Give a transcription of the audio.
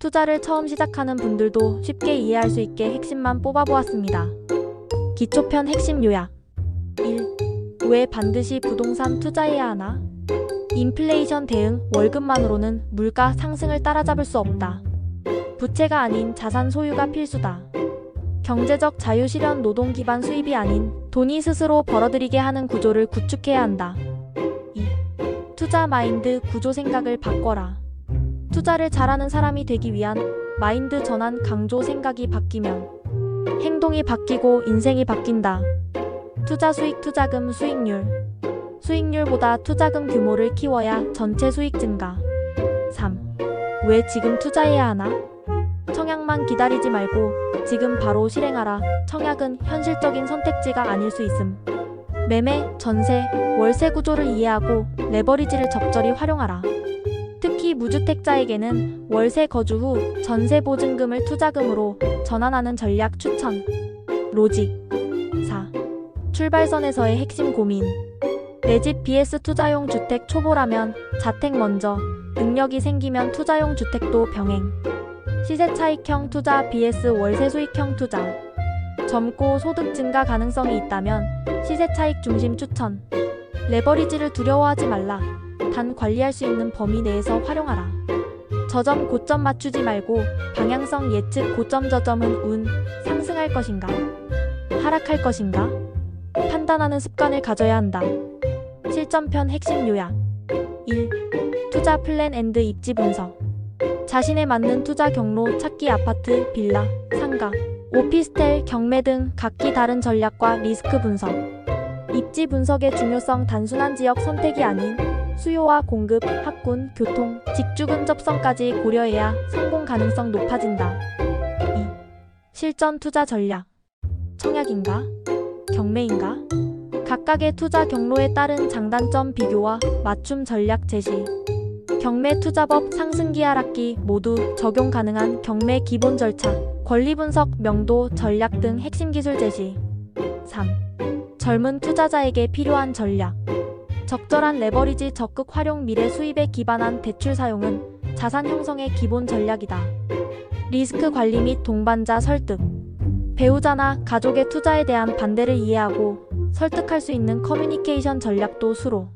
투자를 처음 시작하는 분들도 쉽게 이해할 수 있게 핵심만 뽑아보았습니다. 기초편 핵심 요약 1. 왜 반드시 부동산 투자해야 하나? 인플레이션 대응 월급만으로는 물가 상승을 따라잡을 수 없다. 부채가 아닌 자산 소유가 필수다. 경제적 자유 실현 노동 기반 수입이 아닌 돈이 스스로 벌어들이게 하는 구조를 구축해야 한다. 2. 투자 마인드 구조 생각을 바꿔라. 투자를 잘하는 사람이 되기 위한 마인드 전환 강조 생각이 바뀌면 행동이 바뀌고 인생이 바뀐다. 투자 수익 투자금 수익률 수익률보다 투자금 규모를 키워야 전체 수익 증가. 3. 왜 지금 투자해야 하나? 청약만 기다리지 말고 지금 바로 실행하라. 청약은 현실적인 선택지가 아닐 수 있음. 매매, 전세, 월세 구조를 이해하고 레버리지를 적절히 활용하라. 무주택자에게는 월세 거주 후 전세 보증금을 투자금으로 전환하는 전략 추천. 로직 4. 출발선에서의 핵심 고민. 내 집 BS 투자용 주택 초보라면 자택 먼저, 능력이 생기면 투자용 주택도 병행. 시세 차익형 투자 BS 월세 수익형 투자. 젊고 소득 증가 가능성이 있다면 시세 차익 중심 추천. 레버리지를 두려워하지 말라. 단 관리할 수 있는 범위 내에서 활용하라. 저점 고점 맞추지 말고 방향성 예측 고점 저점은 운 상승할 것인가 하락할 것인가 판단하는 습관을 가져야 한다. 실전편 핵심 요약 1. 투자 플랜 앤드 입지 분석 자신에 맞는 투자 경로 찾기 아파트, 빌라, 상가, 오피스텔, 경매 등 각기 다른 전략과 리스크 분석 입지 분석의 중요성 단순한 지역 선택이 아닌 수요와 공급, 학군, 교통, 직주 근접성까지 고려해야 성공 가능성 높아진다. 2. 실전 투자 전략 청약인가? 경매인가? 각각의 투자 경로에 따른 장단점 비교와 맞춤 전략 제시. 경매 투자법 상승기 하락기 모두 적용 가능한 경매 기본 절차, 권리 분석, 명도, 전략 등 핵심 기술 제시. 3. 젊은 투자자에게 필요한 전략. 적절한 레버리지 적극 활용 미래 수입에 기반한 대출 사용은 자산 형성의 기본 전략이다. 리스크 관리 및 동반자 설득. 배우자나 가족의 투자에 대한 반대를 이해하고 설득할 수 있는 커뮤니케이션 전략도 수로.